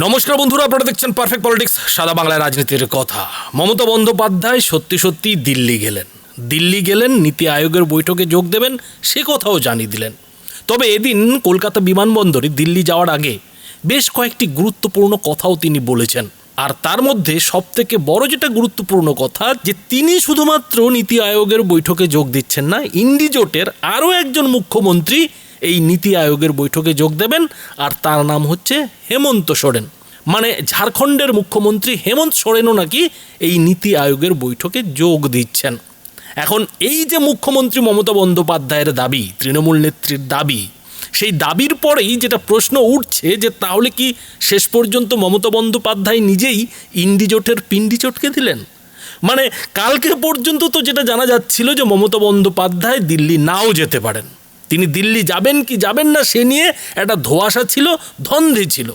নমস্কার বন্ধুরা, আপনারা দেখছেন পারফেক্ট পলিটিক্স সাদা বাংলায় রাজনীতির কথা। মমতা বন্দ্যোপাধ্যায় সত্যি সত্যি দিল্লি গেলেন। দিল্লি গেলেন, নীতি আয়োগের বৈঠকে যোগ দেবেন, সে কথাও জানিয়ে দিলেন। তবে এদিন কলকাতা বিমানবন্দরে দিল্লি যাওয়ার আগে বেশ কয়েকটি গুরুত্বপূর্ণ কথাও তিনি বলেছেন। আর তার মধ্যে সবথেকে বড় যেটা গুরুত্বপূর্ণ কথা, যে তিনি শুধুমাত্র নীতি আয়োগের বৈঠকে যোগ দিচ্ছেন না ইন্ডিজোটের আরও একজন মুখ্যমন্ত্রী এই নীতি আয়োগের বৈঠকে যোগ দেবেন, আর তার নাম হচ্ছে হেমন্ত সোরেন। মানে ঝাড়খণ্ডের মুখ্যমন্ত্রী হেমন্ত সোরেনও নাকি এই নীতি আয়োগের বৈঠকে যোগ দিচ্ছেন। এখন এই যে মুখ্যমন্ত্রী মমতা বন্দ্যোপাধ্যায়ের দাবি, তৃণমূল নেত্রীর দাবি, সেই দাবির পরেই যেটা প্রশ্ন উঠছে যে তাহলে কি শেষ পর্যন্ত মমতা বন্দ্যোপাধ্যায় নিজেই ইন্ডিজোটের পিন্ডি চটকে দিলেন? মানে কালকে পর্যন্ত তো যেটা জানা যাচ্ছিল যে মমতা বন্দ্যোপাধ্যায় দিল্লি নাও যেতে পারেন। তিনি দিল্লি যাবেন কি যাবেন না সে নিয়ে একটা ধোঁয়াশা ছিল, ধন্ধে ছিল।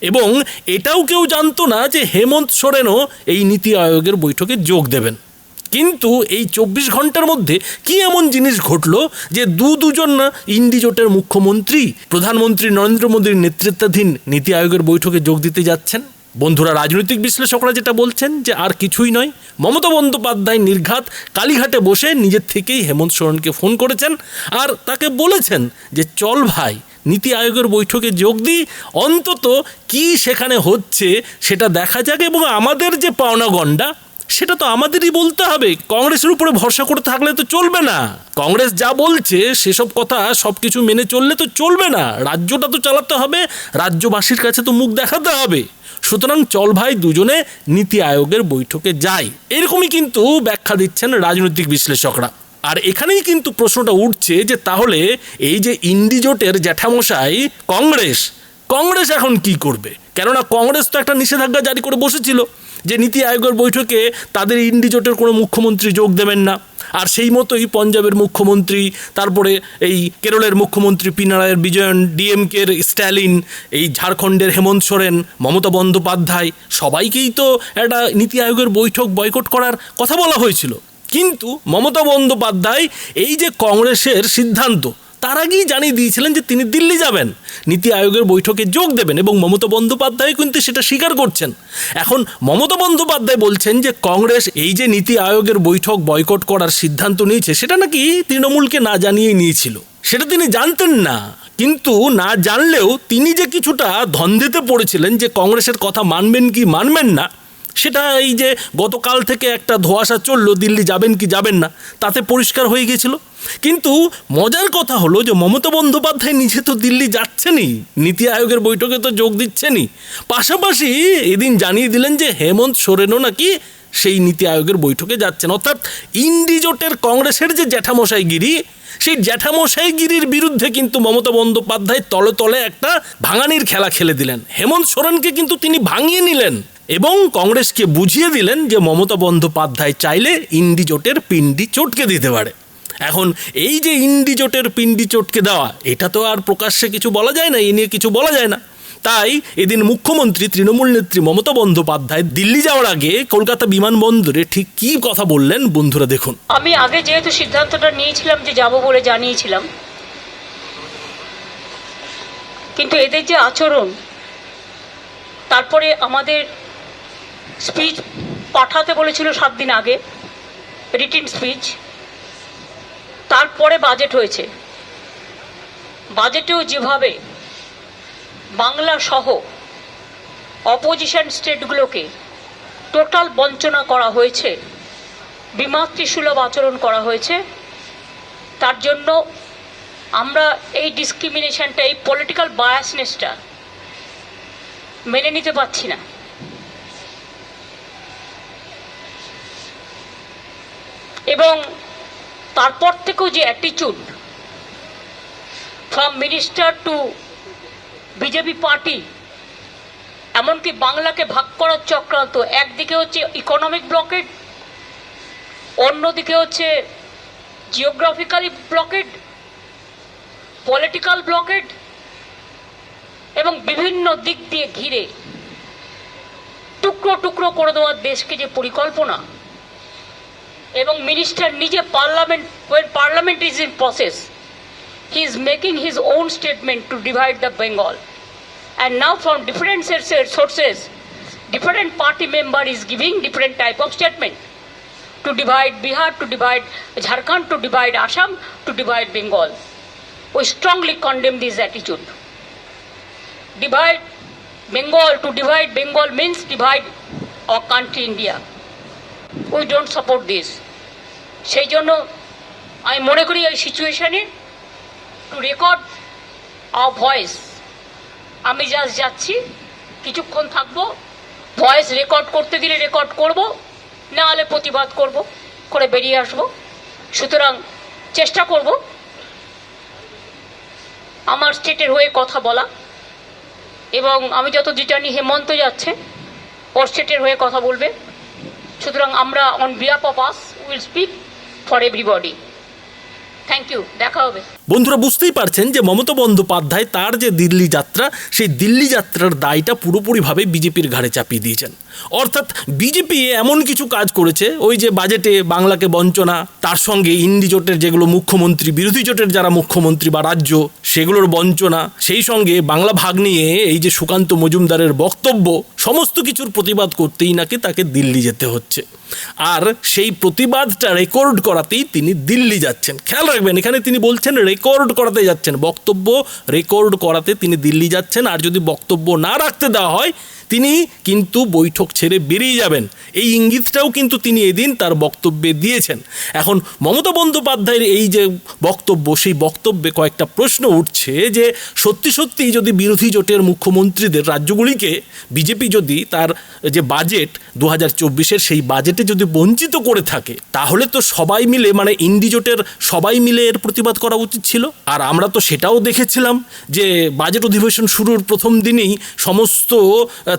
এবং এটাও কেউ জানতো না যে হেমন্ত সোরেনও এই নীতি আয়োগের বৈঠকে যোগ দেবেন। কিন্তু এই চব্বিশ ঘণ্টার মধ্যে কি এমন জিনিস ঘটলো যে দু দুজন না ইন্ডিজোটের মুখ্যমন্ত্রী, প্রধানমন্ত্রী নরেন্দ্র মোদীর নেতৃত্বাধীন নীতি আয়োগের বৈঠকে যোগ দিতে যাচ্ছেন? বন্ধুরা, রাজনৈতিক বিশ্লেষকরা যেটা বলছেন যে আর কিছুই নয়, মমতা বন্দ্যোপাধ্যায় নির্ঘাত কালীঘাটে বসে নিজের থেকেই হেমন্ত সোরেনকে ফোন করেছেন আর তাকে বলেছেন যে, চল ভাই, নীতি আয়োগের বৈঠকে যোগ দিই, অন্তত কি সেখানে হচ্ছে সেটা দেখা যাক এবং আমাদের যে পাওনা গণ্ডা, সেটা তো আমাদেরই বলতে হবে। কংগ্রেসের উপরে ভরসা করে থাকলে তো চলবে না। কংগ্রেস যা বলছে, সেসব কথা সব কিছু মেনে চললে তো চলবে না। রাজ্যটা তো চালাতে হবে, রাজ্যবাসীর কাছে তো মুখ দেখাতে হবে। সুতরাং চল ভাই, দুজনে নীতি আয়োগের বৈঠকে যাই। এরকমই কিন্তু ব্যাখ্যা দিচ্ছেন রাজনৈতিক বিশ্লেষকরা। আর এখানেই কিন্তু প্রশ্নটা উঠছে যে তাহলে এই যে ইন্ডিজোটের জ্যাঠামশাই কংগ্রেস কংগ্রেস এখন কি করবে? কেননা কংগ্রেস তো একটা নিষেধাজ্ঞা জারি করে বসেছিল যে নীতি আয়োগের বৈঠকে তাদের ইন্ডিজোটের কোনো মুখ্যমন্ত্রী যোগ দেবেন না। আর সেই মতোই পঞ্জাবের মুখ্যমন্ত্রী, তারপরে এই কেরলের মুখ্যমন্ত্রী পিনারায়ের বিজয়ন, ডিএমকের স্ট্যালিন, এই ঝাড়খণ্ডের হেমন্ত সোরেন, মমতা বন্দ্যোপাধ্যায়, সবাইকেই তো একটা নীতি আয়োগের বৈঠক বয়কট করার কথা বলা হয়েছিল। কিন্তু মমতা বন্দ্যোপাধ্যায় এই যে কংগ্রেসের সিদ্ধান্ত তার আগেই জানিয়ে দিয়েছিলেন যে তিনি দিল্লি যাবেন। নীতি আয়োগের বৈঠকে যোগ দেবেন এবং মমতা বন্দ্যোপাধ্যায় কিন্তু সেটা স্বীকার করছেন। এখন মমতা বন্দ্যোপাধ্যায় বলছেন যে কংগ্রেস এই যে নীতি আয়োগের বৈঠক বয়কট করার সিদ্ধান্ত নিয়েছে, সেটা নাকি তৃণমূলকে না জানিয়ে নিয়েছিল। সেটা তিনি জানতেন না। কিন্তু না জানলেও তিনি যে কিছুটা ধন্দেতে পড়েছিলেন যে কংগ্রেসের কথা মানবেন কি মানবেন না সেটা এই যে গতকাল থেকে একটা ধোঁয়াশা চলল, দিল্লি যাবেন কি যাবেন না, তাতে পরিষ্কার হয়ে গেছিল। কিন্তু মজার কথা হলো যে মমতা বন্দ্যোপাধ্যায় নিজে তো দিল্লি যাচ্ছেনই, নীতি আয়োগের বৈঠকে তো যোগ দিচ্ছেনই। পাশাপাশি এদিন জানিয়ে দিলেন যে হেমন্ত সোরেনও নাকি সেই নীতি আয়োগের বৈঠকে যাচ্ছেন। অর্থাৎ ইন্ডিজোটের কংগ্রেসের যে জ্যাঠামশাইগিরি, সেই জ্যাঠামশাইগিরির বিরুদ্ধে কিন্তু মমতা বন্দ্যোপাধ্যায় তলে তলে একটা ভাঙানির খেলা খেলে দিলেন। হেমন্ত সোরেনকে কিন্তু তিনি ভাঙিয়ে নিলেন। এবং কংগ্রেসকে বুঝিয়ে দিলেন যে মমতা বন্দ্যোপাধ্যায় চাইলে ইন্ডিজোটের পিন্ডি চটকে দিতে পারে। এখন এই যে ইন্ডিজোটের পিন্ডি চটকে দেওয়া, এটা তো আর প্রকাশ্যে কিছু বলা যায় না, এ নিয়ে কিছু বলা যায় না। তাই এদিন মুখ্যমন্ত্রী, তৃণমূল নেত্রী মমতা বন্দ্যোপাধ্যায় দিল্লি যাওয়ার আগে কলকাতা বিমানবন্দরে ঠিক কী কথা বললেন বন্ধুরা দেখুন। আমি আগে যেহেতু সিদ্ধান্তটা নিয়েছিলাম যে যাব বলে জানিয়েছিলাম, কিন্তু এদের যে আচরণ, তারপরে আমাদের স্পিচ পাঠাতে বলেছিল সাত দিন আগে, রিটিন স্পিচ। তারপরে বাজেট হয়েছে। বাজেটেও যেভাবে বাংলা সহ অপোজিশন স্টেটগুলোকে টোটাল বঞ্চনা করা হয়েছে, বিমাতৃসুলভ আচরণ করা হয়েছে, তার জন্য আমরা এই ডিসক্রিমিনেশনটা এই পলিটিক্যাল বায়াসনেসটা মেনে নিতে পারছি না। এবং তারপর থেকেও যে অ্যাটিচিউড from minister to BJP party এমনকি বাংলাকে ভাগ করার চক্রান্ত, একদিকে হচ্ছে ইকোনমিক ব্লকেট অন্যদিকে হচ্ছে জিওগ্রাফিক্যালি ব্লকেড পলিটিক্যাল ব্লকেড এবং বিভিন্ন দিক দিয়ে ঘিরে টুকরো টুকরো করে দেওয়ার দেশকে যে পরিকল্পনা এবং মিনিস্টার নিজে parliament parliament is in process he is making his own statement to divide the Bengal and now from different sources different party member is giving different type of statement to divide Bihar to divide Jharkhand to divide Assam to divide Bengal we strongly condemn this attitude divide Bengal to divide Bengal means divide a country India we don't support this সেই জন্য আমি মনে করি এই সিচুয়েশনে to record our voice আমি just যাচ্ছি, কিছুক্ষণ থাকব ভয়েস রেকর্ড করতে দিলে রেকর্ড করব, না হলে প্রতিবাদ করব, করে বেরিয়ে আসব। সুতরাং চেষ্টা করব আমার স্টেটের হয়ে কথা বলা। এবং আমি যত জানি হেমন্ত যাচ্ছে, ওর স্টেটের হয়ে কথা বলবে। সুতরাং আমরা on behalf of us will speak for everybody thank you দেখা হবে। বন্ধুরা, বুঝতেই পারছেন যে মমতা বন্দ্যোপাধ্যায় তার যে দিল্লি যাত্রা, সেই দিল্লি যাত্রার দায়টা পুরোপুরিভাবে বিজেপির ঘাড়ে চাপিয়ে দিয়েছেন। অর্থাৎ বিজেপি এমন কিছু কাজ করেছে, ওই যে বাজেটে বাংলাকে বঞ্চনা, তার সঙ্গে ইন্ডি জোটের যেগুলো মুখ্যমন্ত্রী, বিরোধী জোটের যারা মুখ্যমন্ত্রী বা রাজ্য সেগুলোর বঞ্চনা, সেই সঙ্গে বাংলা ভাগ নিয়ে এই যে সুকান্ত মজুমদারের বক্তব্য, সমস্ত কিছুর প্রতিবাদ করতেই নাকি তাকে দিল্লি যেতে হচ্ছে। আর সেই প্রতিবাদটা রেকর্ড করাতেই তিনি দিল্লি যাচ্ছেন। খেয়াল রাখবেন, এখানে তিনি বলছেন রেকর্ড করাতে যাচ্ছেন। বক্তব্য রেকর্ড করাতে তিনি দিল্লি যাচ্ছেন। আর যদি বক্তব্য না রাখতে দেওয়া হয় তিনি কিন্তু বৈঠক ছেড়ে বেরিয়ে যাবেন। এই ইঙ্গিতটাও কিন্তু তিনি এদিন তার বক্তব্যে দিয়েছেন। এখন মমতা বন্দ্যোপাধ্যায়ের এই যে বক্তব্য, সেই বক্তব্যে কয়েকটা প্রশ্ন উঠছে যে, সত্যি সত্যি যদি বিরোধী জোটের মুখ্যমন্ত্রীদের রাজ্যগুলিকে বিজেপি যদি তার যে বাজেট দু হাজার সেই বাজেটে যদি বঞ্চিত করে থাকে, তাহলে তো সবাই মিলে মানে ইন্ডি জোটের সবাই মিলে এর প্রতিবাদ করা উচিত ছিল। আর আমরা তো সেটাও দেখেছিলাম যে, বাজেট অধিবেশন শুরুর প্রথম দিনেই সমস্ত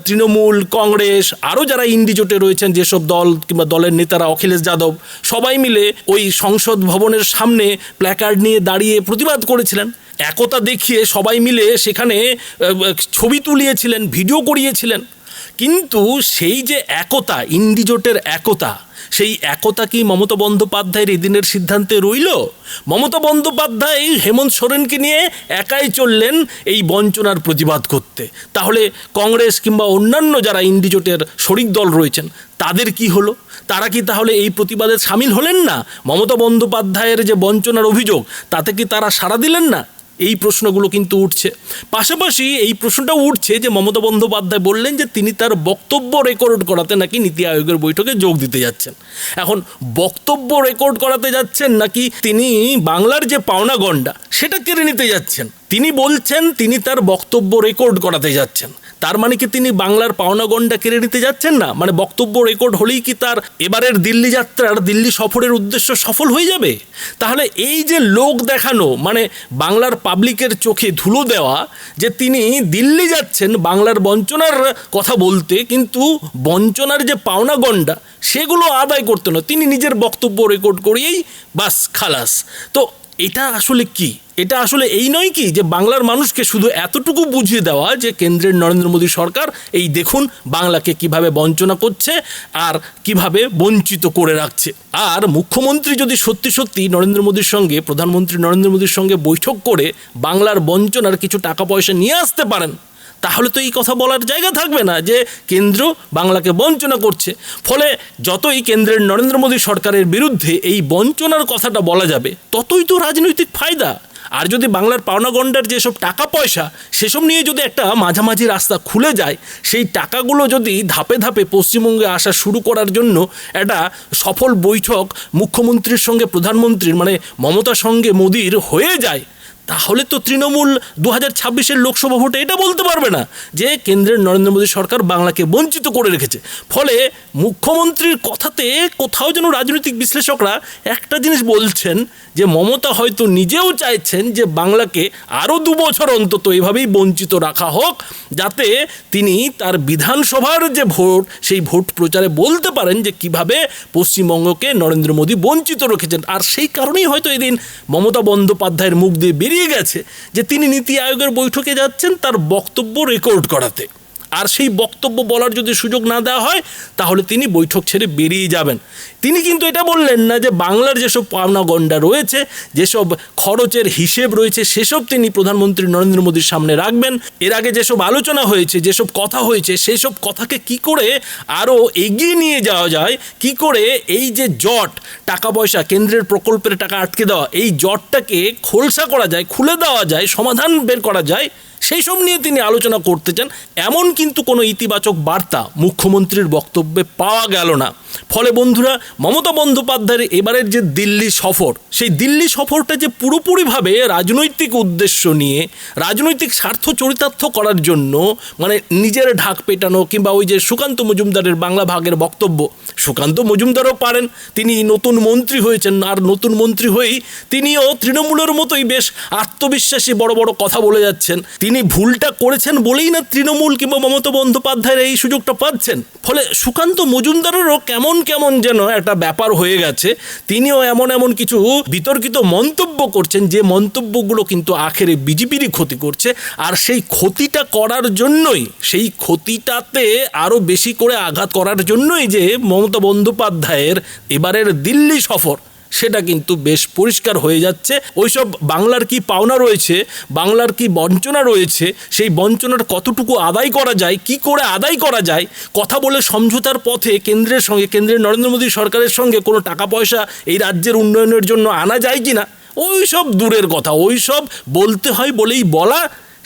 তৃণমূল, কংগ্রেস আরও যারা ইন্ডি জোটে রয়েছেন, যেসব দল কিংবা দলের নেতারা অখিলেশ যাদব, সবাই মিলে ওই সংসদ ভবনের সামনে প্ল্যাকার্ড নিয়ে দাঁড়িয়ে প্রতিবাদ করেছিলেন। একতা দেখিয়ে সবাই মিলে সেখানে ছবি তুলিয়েছিলেন ভিডিও করিয়েছিলেন। কিন্তু সেই যে একতা ইন্ডিজোটের একতা, সেই একতা কি মমতা বন্দ্যোপাধ্যায়ের এদিনের সিদ্ধান্তে রইল? মমতা বন্দ্যোপাধ্যায় হেমন্ত সোরেনকে নিয়ে একাই চললেন এই বঞ্চনার প্রতিবাদ করতে। তাহলে কংগ্রেস কিংবা অন্যান্য যারা ইন্ডিজোটের শরিক দল রয়েছেন, তাদের কি হলো? তারা কি তাহলে এই প্রতিবাদে সামিল হলেন না? মমতা বন্দ্যোপাধ্যায়ের যে বঞ্চনার অভিযোগ, তাতে কি তারা সাড়া দিলেন না? এই প্রশ্নগুলো কিন্তু উঠছে। পাশাপাশি এই প্রশ্নটাও উঠছে যে মমতা বন্দ্যোপাধ্যায় বললেন যে তিনি তার বক্তব্য রেকর্ড করাতে নাকি নীতি আয়োগের বৈঠকে যোগ দিতে যাচ্ছেন। এখন বক্তব্য রেকর্ড করাতে যাচ্ছেন নাকি তিনি বাংলার যে পাওনা গণ্ডা, সেটা কেড়ে নিতে যাচ্ছেন। তিনি বলছেন তিনি তার বক্তব্য রেকর্ড করাতে যাচ্ছেন। তার মানে কি তিনি বাংলার পাওনা গণ্ডা কেড়ে নিতে যাচ্ছেন না? মানে বক্তব্য রেকর্ড হলেই কি তার এবারের দিল্লি যাত্রার, দিল্লি সফরের উদ্দেশ্য সফল হয়ে যাবে? তাহলে এই যে লোক দেখানো মানে বাংলার পাবলিকের চোখে ধুলো দেওয়া, যে তিনি দিল্লি যাচ্ছেন বাংলার বঞ্চনার কথা বলতে, কিন্তু বঞ্চনার যে পাওনা গণ্ডা, সেগুলো আদায় করতে না, তিনি নিজের বক্তব্য রেকর্ড করিয়েই বাস খালাস। তো এটা আসলে কি? এটা আসলে এই নয় কি যে বাংলার মানুষকে শুধু এতটুকু বুঝিয়ে দেওয়া যে কেন্দ্রের নরেন্দ্র মোদী সরকার এই দেখুন বাংলাকে কীভাবে বঞ্চনা করছে আর কীভাবে বঞ্চিত করে রাখছে। আর মুখ্যমন্ত্রী যদি সত্যি সত্যি নরেন্দ্র মোদীর সঙ্গে, প্রধানমন্ত্রী নরেন্দ্র মোদীর সঙ্গে বৈঠক করে বাংলার বঞ্চনার কিছু টাকা পয়সা নিয়ে আসতে পারেন তাহলে তো এই কথা বলার জায়গা থাকবে না যে কেন্দ্র বাংলাকে বঞ্চনা করছে। ফলে যতই কেন্দ্রের নরেন্দ্র মোদী সরকারের বিরুদ্ধে এই বঞ্চনার কথাটা বলা যাবে, ততই তো রাজনৈতিক ফায়দা। আর যদি বাংলার পাওনা গন্ডার যেসব টাকা পয়সা, সেসব নিয়ে যদি একটা মাঝামাঝি রাস্তা খুলে যায়, সেই টাকাগুলো যদি ধাপে ধাপে পশ্চিমবঙ্গে আসা শুরু করার জন্য একটা সফল বৈঠক মুখ্যমন্ত্রীর সঙ্গে প্রধানমন্ত্রীর মানে মমতার সঙ্গে মোদির হয়ে যায় তাহলে তো তৃণমূল দু হাজার ছাব্বিশের লোকসভা ভোটে এটা বলতে পারবে না যে কেন্দ্রের নরেন্দ্র মোদী সরকার বাংলাকে বঞ্চিত করে রেখেছে। ফলে মুখ্যমন্ত্রীর কথাতে কোথাও যেন রাজনৈতিক বিশ্লেষকরা একটা জিনিস বলছেন যে মমতা হয়তো নিজেও চাইছেন যে বাংলাকে আরও দু বছর অন্তত এভাবেই বঞ্চিত রাখা হোক, যাতে তিনি তার বিধানসভার যে ভোট, সেই ভোট প্রচারে বলতে পারেন যে কীভাবে পশ্চিমবঙ্গকে নরেন্দ্র মোদী বঞ্চিত রেখেছেন। আর সেই কারণেই হয়তো এদিন মমতা বন্দ্যোপাধ্যায়ের মুখ দিয়ে বেরিয়ে গেছে যে তিনি নীতি আয়োগের বৈঠকে যাচ্ছেন তার বক্তব্য রেকর্ড করাতে। আর সেই বক্তব্য বলার যদি সুযোগ না দেওয়া হয়, তাহলে তিনি বৈঠক ছেড়ে বেরিয়ে যাবেন। তিনি কিন্তু এটা বললেন না যে বাংলার যেসব পাওনা গন্ডা রয়েছে, যেসব খরচের হিসেব রয়েছে, সেসব তিনি প্রধানমন্ত্রী নরেন্দ্র মোদীর সামনে রাখবেন। এর আগে যেসব আলোচনা হয়েছে, যেসব কথা হয়েছে সেই সব কথাকে কি করে আরও এগিয়ে নিয়ে যাওয়া যায়, কি করে এই যে জট, টাকা পয়সা, কেন্দ্রের প্রকল্পের টাকা আটকে দেওয়া, এই জটটাকে খোলসা করা যায়, খুলে দেওয়া যায়, সমাধান বের করা যায় সেই সব নিয়ে তিনি আলোচনা করতে চান, এমন কিন্তু কোনো ইতিবাচক বার্তা মুখ্যমন্ত্রীর বক্তব্যে পাওয়া গেল না। ফলে বন্ধুরা, মমতা বন্দ্যোপাধ্যায়ের এবারের যে দিল্লি সফর, সেই দিল্লি সফরটা যে পুরোপুরিভাবে রাজনৈতিক উদ্দেশ্য নিয়ে, রাজনৈতিক স্বার্থ চরিতার্থ করার জন্য মানে নিজের ঢাক পেটানো কিংবা ওই যে সুকান্ত মজুমদারের বাংলা ভাগের বক্তব্য, সুকান্ত মজুমদারও পারেন, তিনি নতুন মন্ত্রী হয়েছেন, আর নতুন মন্ত্রী হয়েই তিনিও তৃণমূলের মতোই বেশ আত্মবিশ্বাসী বড় বড় কথা বলে যাচ্ছেন। তিনি ভুলটা করেছেন বলেই না তৃণমূল কিংবা মমতা বন্দ্যোপাধ্যায়ের এই সুযোগটা পাচ্ছেন। ফলে সুকান্ত মজুমদারেরও কেমন কেমন যেন একটা ব্যাপার হয়ে গেছে, তিনিও এমন এমন কিছু বিতর্কিত মন্তব্য করছেন যে মন্তব্যগুলো কিন্তু আখেরে বিজেপিরই ক্ষতি করছে, আর সেই ক্ষতিটা করার জন্যই, সেই ক্ষতিটাতে আরও বেশি করে আঘাত করার জন্যই যে মমতা বন্দ্যোপাধ্যায়ের এবারের দিল্লি সফর। সেটা কিন্তু বেশ পরিষ্কার হয়ে যাচ্ছে। ওইসব বাংলার কি পাওনা রয়েছে, বাংলার কি বঞ্চনা রয়েছে, সেই বঞ্চনার কতটুকু আদায় করা যায়, কি করে আদায় করা যায়, কথা বলে সমঝোতার পথে কেন্দ্রের সঙ্গে, কেন্দ্রের নরেন্দ্র মোদী সরকারের সঙ্গে কোনো টাকা পয়সা এই রাজ্যের উন্নয়নের জন্য আনা যায় কি না ওই সব দূরের কথা ওই সব বলতে হয় বলেই বলা,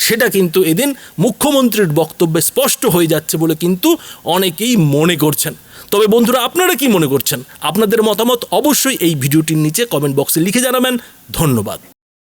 সেটা কিন্তু এদিন মুখ্যমন্ত্রীর বক্তব্যে স্পষ্ট হয়ে যাচ্ছে বলে কিন্তু অনেকেই মনে করছেন। তবে বন্ধুরা, আপনারা কি মনে করছেন? আপনাদের মতামত অবশ্যই এই ভিডিওটির নিচে কমেন্ট বক্সে লিখে জানাবেন। ধন্যবাদ।